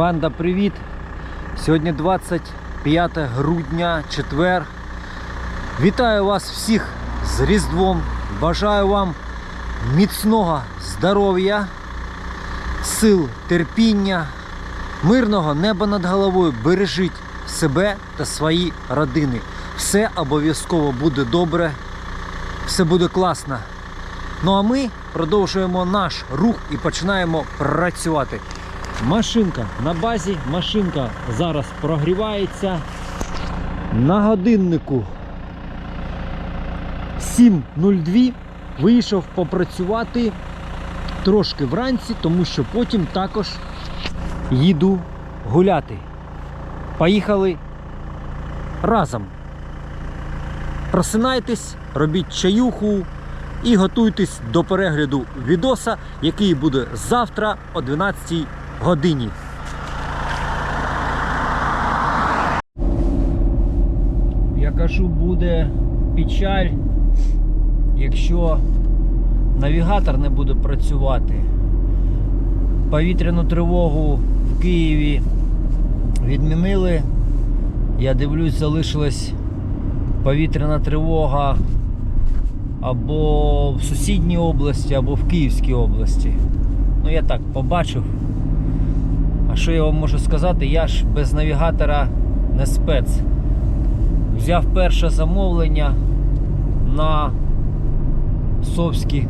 Банда, привіт! Сьогодні 25 грудня, четвер. Вітаю вас всіх з Різдвом. Бажаю вам міцного здоров'я, сил, терпіння, мирного неба над головою. Бережіть себе та свої родини. Все обов'язково буде добре, все буде класно. Ну а ми продовжуємо наш рух і починаємо працювати. Машинка на базі, машинка зараз прогрівається. На годиннику 7.02 вийшов попрацювати трошки вранці, тому що потім також їду гуляти. Поїхали разом. Просинайтесь, робіть чаюху і готуйтесь до перегляду відоса, який буде завтра о 12 годині. Я кажу, буде печаль, якщо навігатор не буде працювати. Повітряну тривогу в Києві відмінили. Я дивлюсь, залишилась повітряна тривога або в сусідній області, або в Київській області. Ну, я так побачив. Що я вам можу сказати? Я ж без навігатора не спец. Взяв перше замовлення на совські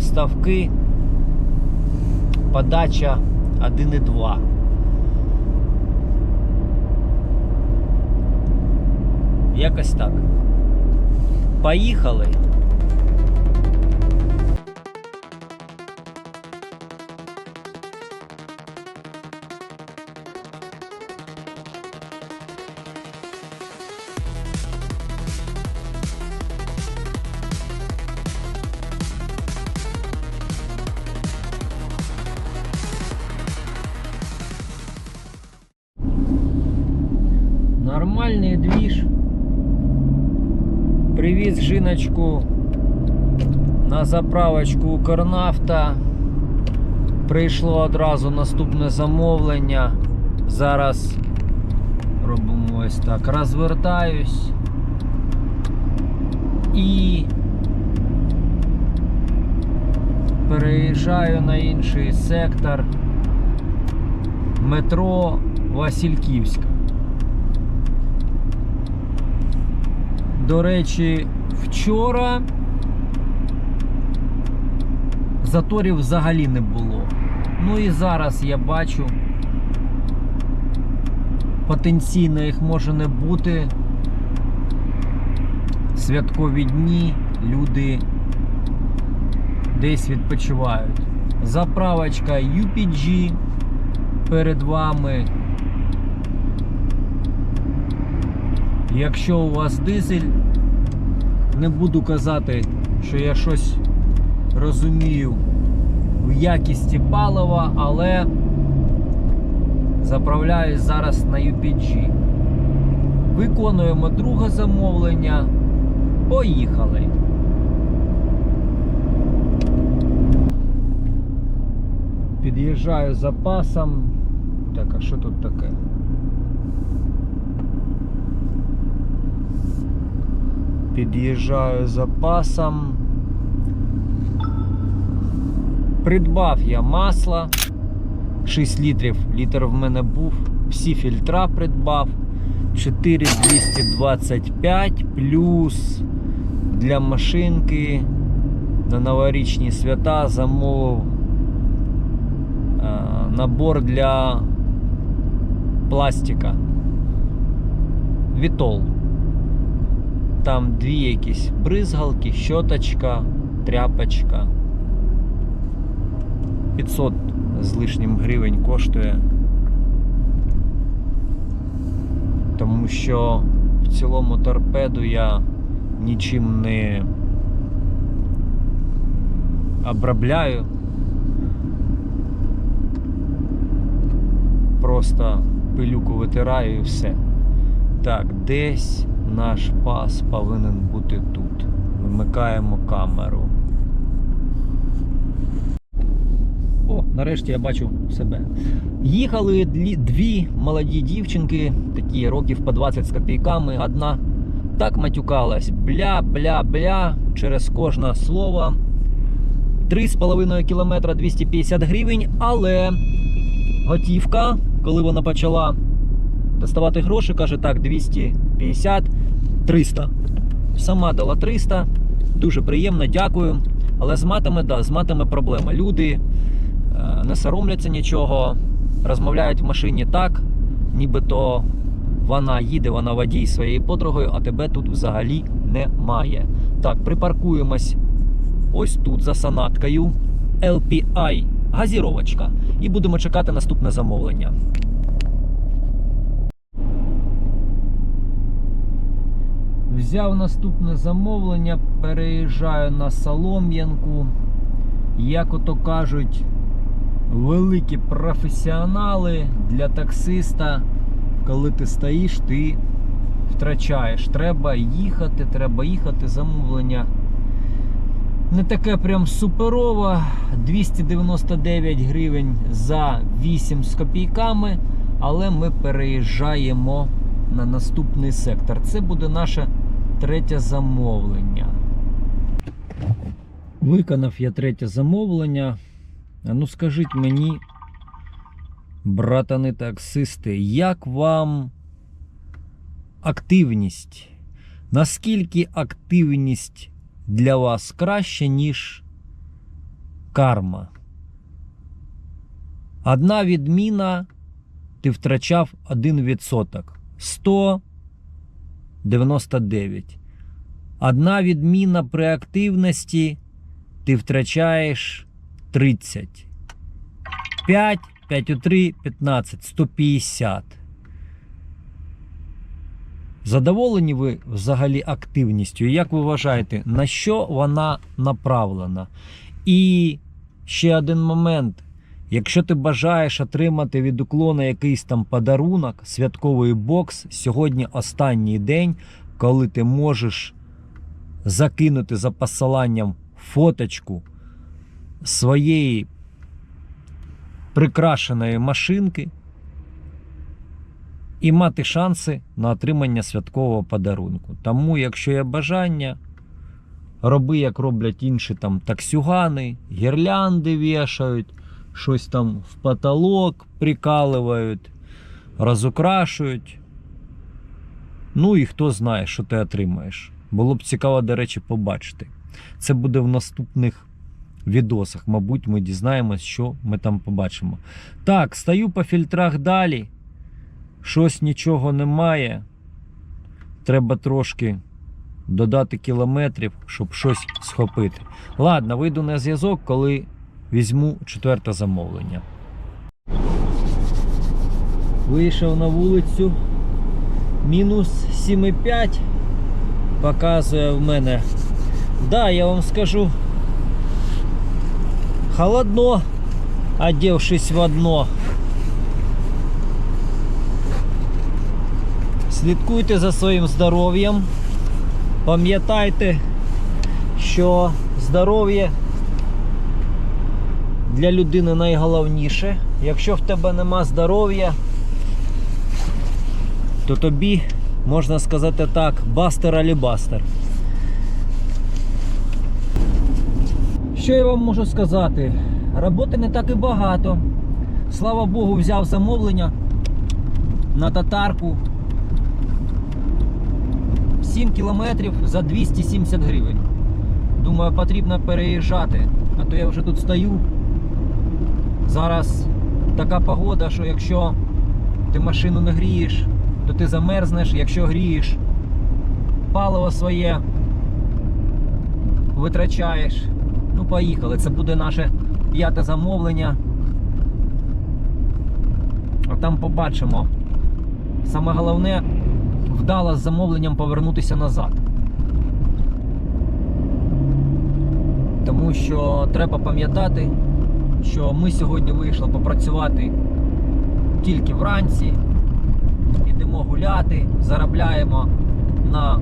ставки. Подача 1,2. Якось так. Поїхали. Привіз на заправочку Укрнафта. Прийшло одразу наступне замовлення. Зараз робимо ось так. Розвертаюсь і переїжджаю на інший сектор метро Васильківська. До речі, вчора заторів взагалі не було. Ну і зараз я бачу, потенційно їх може не бути. Святкові дні люди десь відпочивають. Заправочка UPG перед вами. Якщо у вас дизель, не буду казати, що я щось розумію в якісті палива, але заправляюсь зараз на UPG. Виконуємо друге замовлення. Поїхали. Під'їжджаю запасом. Так, а що тут таке? Під'їжджаю запасом. Придбав я масло 6 літрів. Літр в мене був. Всі фільтра придбав. 4225 плюс для машинки на новорічні свята замовив е, набор для пластика. Вітол. Там дві якісь бризгалки, щоточка, тряпочка. 500 з лишнім гривень коштує. Тому що в цілому торпеду я нічим не обробляю. Просто пилюку витираю і все. Так, десь наш пас повинен бути тут. Вимикаємо камеру. О, нарешті я бачу себе. Їхали дві, молоді дівчинки, такі років по 20 з копійками. Одна так матюкалась. Бля, бля, бля, через кожне слово. 3,5 кілометра 250 гривень, але готівка, коли вона почала доставати гроші, каже, так, 250, 300. Сама дала 300. Дуже приємно, дякую. Але з матами, да, з матами проблема. Люди е, не соромляться нічого, розмовляють в машині так, нібито вона їде, вона водій своєю подругою, а тебе тут взагалі немає. Так, припаркуємось ось тут за санаткою. LPI газіровочка. І будемо чекати наступне замовлення. Взяв наступне замовлення, переїжджаю на Солом'янку. Як ото кажуть, великі професіонали для таксиста, коли ти стоїш, ти втрачаєш. Треба їхати, треба їхати. Замовлення не таке прям суперове. 299 гривень за 8 з копійками, але ми переїжджаємо на наступний сектор. Це буде наше третє замовлення. Виконав я третє замовлення. А ну скажіть мені, братани таксисти, як вам активність? Наскільки активність для вас краще, ніж карма? Одна відміна ти втрачав 1%. 199. Одна відміна при активності ти втрачаєш 30. 5, 5 у 3, 15, 150. Задоволені ви взагалі активністю? Як ви вважаєте, на що вона направлена? І ще один момент. Якщо ти бажаєш отримати від уклона якийсь там подарунок, святковий бокс, сьогодні останній день, коли ти можеш закинути за посиланням фоточку своєї прикрашеної машинки і мати шанси на отримання святкового подарунку. Тому, якщо є бажання, роби, як роблять інші там таксюгани, гірлянди вішають, щось там в потолок прикалують, розукрашують. Ну і хто знає, що ти отримаєш. Було б цікаво, до речі, побачити. Це буде в наступних відосах. Мабуть, ми дізнаємось, що ми там побачимо. Так, стаю по фільтрах далі. Щось нічого немає. Треба трошки додати кілометрів, щоб щось схопити. Ладно, вийду на зв'язок, коли візьму четверте замовлення. Вийшов на вулицю. Мінус 7,5 показує в мене. Да, я вам скажу. Холодно, одевшись в одно. Слідкуйте за своїм здоров'ям. Пам'ятайте, що здоров'я для людини найголовніше. Якщо в тебе нема здоров'я, то тобі, можна сказати так, бастер алібастер. Що я вам можу сказати? Роботи не так і багато. Слава Богу, взяв замовлення на татарку. 7 кілометрів за 270 гривень. Думаю, потрібно переїжджати. А то я вже тут стою. Зараз така погода, що якщо ти машину не грієш, то ти замерзнеш, якщо грієш, паливо своє витрачаєш. Ну, поїхали. Це буде наше п'яте замовлення. А там побачимо. Саме головне вдало з замовленням повернутися назад. Тому що треба пам'ятати, що ми сьогодні вийшли попрацювати тільки вранці, йдемо гуляти, заробляємо на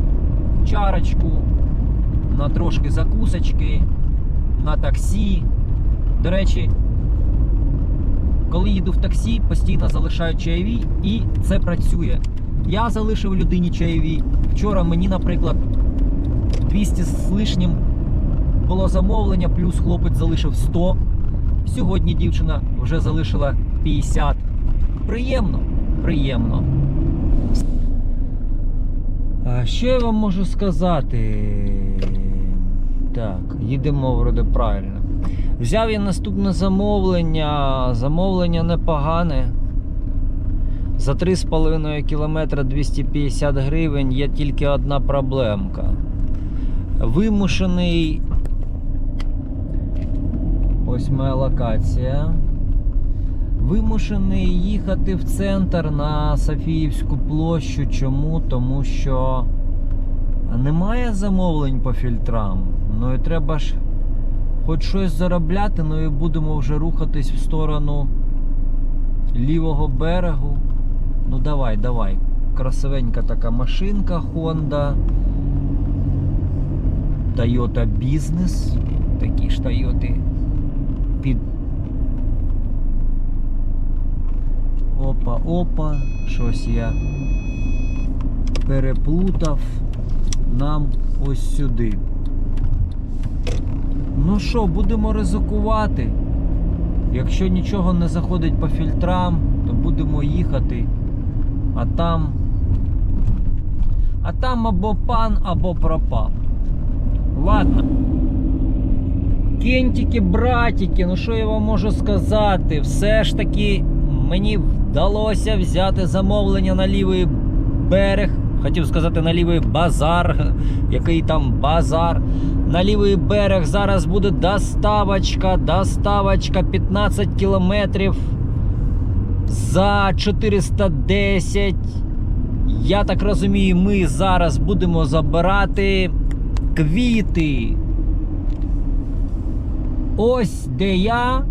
чарочку, на трошки закусочки, на таксі. До речі, коли їду в таксі, постійно залишаю чайові, і це працює. Я залишив людині чайові. Вчора мені, наприклад, 200 з лишнім було замовлення, плюс хлопець залишив 100. Сьогодні дівчина вже залишила 50. Приємно, приємно. А що я вам можу сказати? Так, їдемо вроде правильно. Взяв я наступне замовлення. Замовлення непогане. За 3,5 кілометра 250 гривень є тільки одна проблемка. Вимушений. Ось моя локація. Вимушений їхати в центр на Софіївську площу. Чому? Тому що немає замовлень по фільтрам. Ну і треба ж хоч щось заробляти, ну і будемо вже рухатись в сторону лівого берегу. Ну давай, давай. Красивенька така машинка Honda. Toyota Business. Такі ж Toyota під. Опа, опа, щось я переплутав нам ось сюди. Ну що, будемо ризикувати. Якщо нічого не заходить по фільтрам, то будемо їхати. А там. А там або пан, або пропав. Ладно. Кентики, братики, ну що я вам можу сказати? Все ж таки мені вдалося взяти замовлення на лівий берег. Хотів сказати на лівий базар. Який там базар. На лівий берег зараз буде доставочка. Доставочка 15 кілометрів за 410. Я так розумію, ми зараз будемо забирати квіти. Ось де я.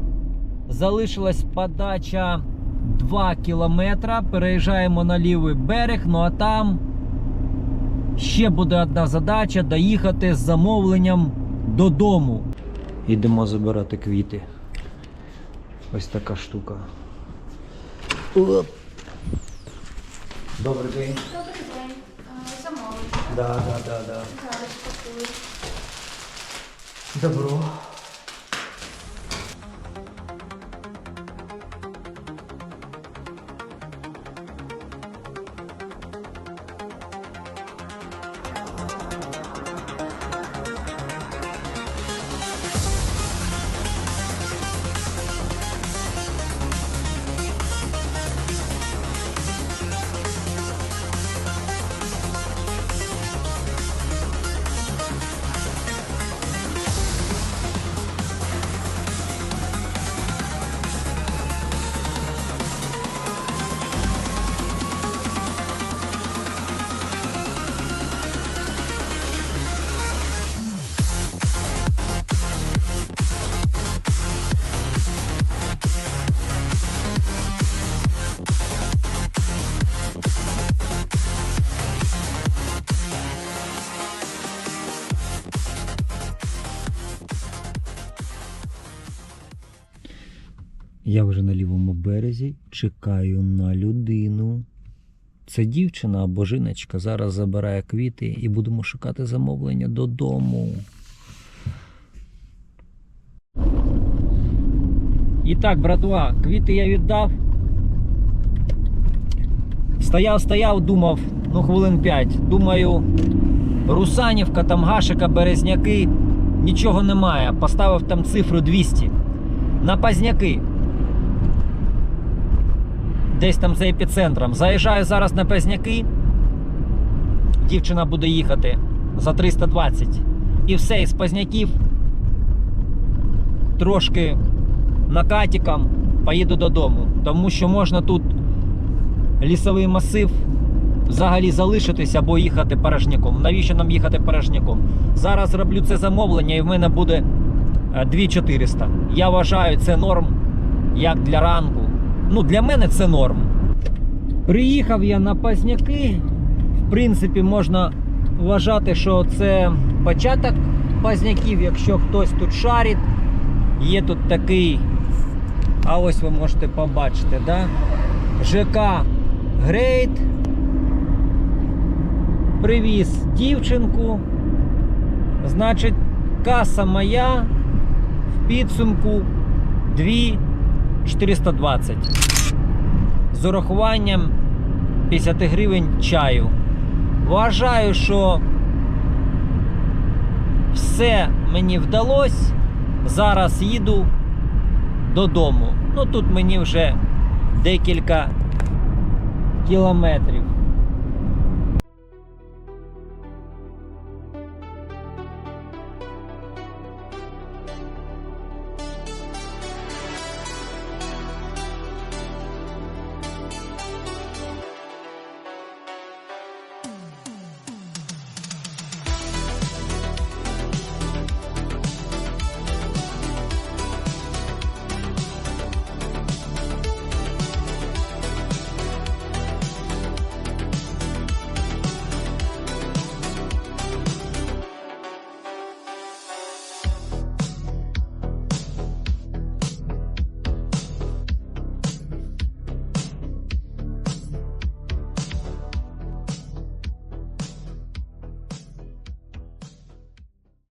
Залишилась подача 2 кілометра. Переїжджаємо на лівий берег. Ну а там ще буде одна задача доїхати з замовленням додому. Йдемо забирати квіти. Ось така штука. Оп. Добрий день. Добрий день. Замовлення. Да, да, да, да. Зараз пакую. Добро. Я вже на лівому березі чекаю на людину. Це дівчина або жіночка зараз забирає квіти і будемо шукати замовлення додому. І так, братва, квіти я віддав. Стояв, стояв, думав, ну хвилин 5. Думаю, Русанівка, там Гашика, Березняки, нічого немає. Поставив там цифру 200. На Пазняки. Десь там за епіцентром. Заїжджаю зараз на Пазняки. Дівчина буде їхати за 320. І все, із Пазняків трошки накатиком поїду додому. Тому що можна тут лісовий масив взагалі залишитися або їхати порожняком. Навіщо нам їхати порожняком? Зараз зроблю це замовлення і в мене буде е, 2400. Я вважаю, це норм як для ранку. Ну, для мене це норм. Приїхав я на Пазняки. В принципі, можна вважати, що це початок Пазняків, якщо хтось тут шарить. Є тут такий А ось ви можете побачити, да? ЖК Грейт. Привіз дівчинку. Значить, каса моя в підсумку 2420. З урахуванням 50 гривень чаю. Вважаю, що все мені вдалося. Зараз їду додому. Ну тут мені вже декілька кілометрів.